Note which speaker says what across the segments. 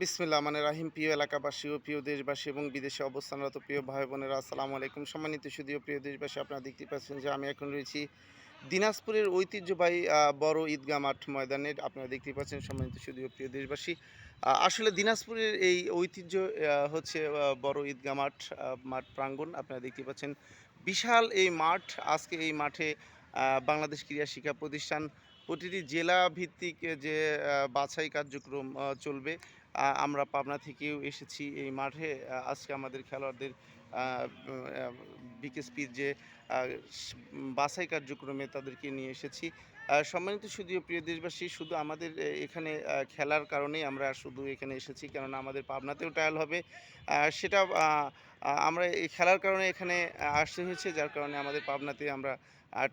Speaker 1: বিসমিল্লাহ মানে রাহিম। প্রিয় এলাকাবাসী ও প্রিয় দেশবাসী এবং বিদেশে অবস্থানরত প্রিয় ভাই বোনেরা আসসালামু আলাইকুম। সম্মানিত সুদীয় প্রিয় দেশবাসী, আপনারা দেখতে পাচ্ছেন যে আমি এখন রয়েছি দিনাজপুরের ঐতিহ্যবাহী বড় ঈদগাহ মাঠ ময়দানের আপনারা দেখতে পাচ্ছেন সম্মানিত সুদীয় প্রিয় দেশবাসী আসলে দিনাজপুরের এই ঐতিহ্য হচ্ছে বড় ঈদগাহ মাঠ মাঠ প্রাঙ্গণ। আপনারা দেখতে পাচ্ছেন বিশাল এই মাঠ। আজকে এই মাঠে বাংলাদেশ ক্রীড়া শিক্ষা প্রতিষ্ঠান প্রতিটি জেলা ভিত্তিক যে বাছাই কার্যক্রম চলবে আমরা পাবনা থেকেও এসেছি এই মাঠে। আজকে আমাদের খেলোয়াড়দের বিকেএসপির যে বাছাই কার্যক্রমে তাদেরকে নিয়ে এসেছি। সম্মানিত শুধু প্রিয় দেশবাসী, শুধু আমাদের এখানে খেলার কারণেই আমরা শুধু এখানে এসেছি, কেননা আমাদের পাবনাতেও ট্রায়াল হবে। সেটা আমরা এই খেলার কারণে এখানে আসতে হয়েছে যার কারণে আমাদের পাবনাতে আমরা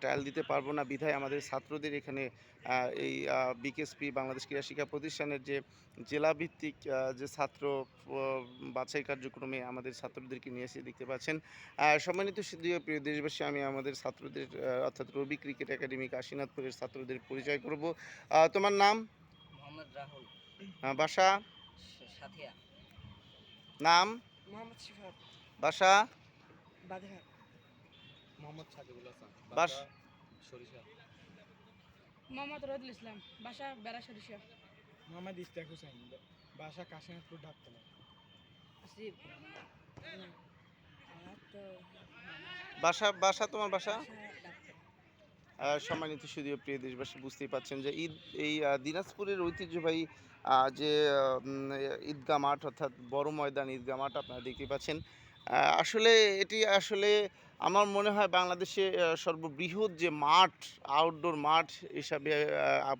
Speaker 1: ট্রায়াল দিতে পারব না। বিধায় আমাদের ছাত্রদের এখানে এই বিকেএসপি বাংলাদেশ ক্রীড়া শিক্ষা প্রতিষ্ঠানের যে জেলাভিত্তিক যে ছাত্র বাছাই কার্যক্রমে আমাদের ছাত্রদেরকে নিয়ে এসে দেখতে পাচ্ছেন। সম্মানিত সুদীয় প্রিয় দেশবাসী আমি আমাদের ছাত্রদের অর্থাৎ রবি ক্রিকেট একাডেমি কাশীনাথপুরের ছাত্রদের পরিচয় করব। তোমার নাম?
Speaker 2: মোহাম্মদ রাহুল।
Speaker 1: বাসা?
Speaker 2: সাথিয়া।
Speaker 1: নাম?
Speaker 3: মোহাম্মদ সিফাত
Speaker 1: বাসা?
Speaker 3: বাদেহাট
Speaker 4: মোহাম্মদ সাকিবুল হাসান।
Speaker 1: বাস
Speaker 4: সরিষা।
Speaker 3: মোহাম্মদ রহিদুল ইসলাম। বাসা বেড়া সরিষা।
Speaker 4: মোহাম্মদ ইস্তাক হুসাইন। বাসা কাশীনাথপুর ডাক্তার
Speaker 1: বাসা বাসা তোমার বাসা? সম্মানিত সুদীয় প্রিয় দেশবাসী বুঝতেই পাচ্ছেন যে ঈদ এই দিনাজপুরের ঐতিহ্যবাহী আহ, যে ঈদগাহ মাঠ অর্থাৎ বড় ময়দান ঈদগাহ মাঠ আপনারা দেখতে পাচ্ছেন। আসলে এটি আসলে আমার মনে হয় বাংলাদেশে সর্ববৃহৎ যে মাঠ আউটডোর মাঠ হিসাবে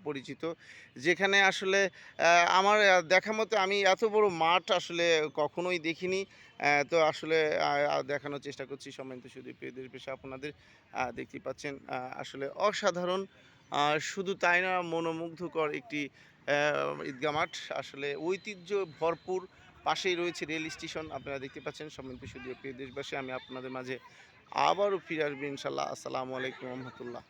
Speaker 1: পরিচিত, যেখানে আসলে আমার দেখা মতো আমি এত বড় মাঠ আসলে কখনোই দেখিনি। তো আসলে দেখানোর চেষ্টা করছি সম্মানিত শুধু প্রিয় দেশবাসী, আপনাদের দেখতে পাচ্ছেন আসলে অসাধারণ শুধু তাই না, মনোমুগ্ধকর একটি ঈদগা মাঠ। আসলে ঐতিহ্য ভরপুর পাশেই রয়েছে রেল স্টেশন। আপনারা দেখতে পাচ্ছেন সম্মানিত সুদীয় প্রিয় দেশবাসী, আমি আপনাদের মাঝে আবারও ফিরে আসব ইনশাল্লাহ। আসসালামু আলাইকুম রহমতুল্লাহ।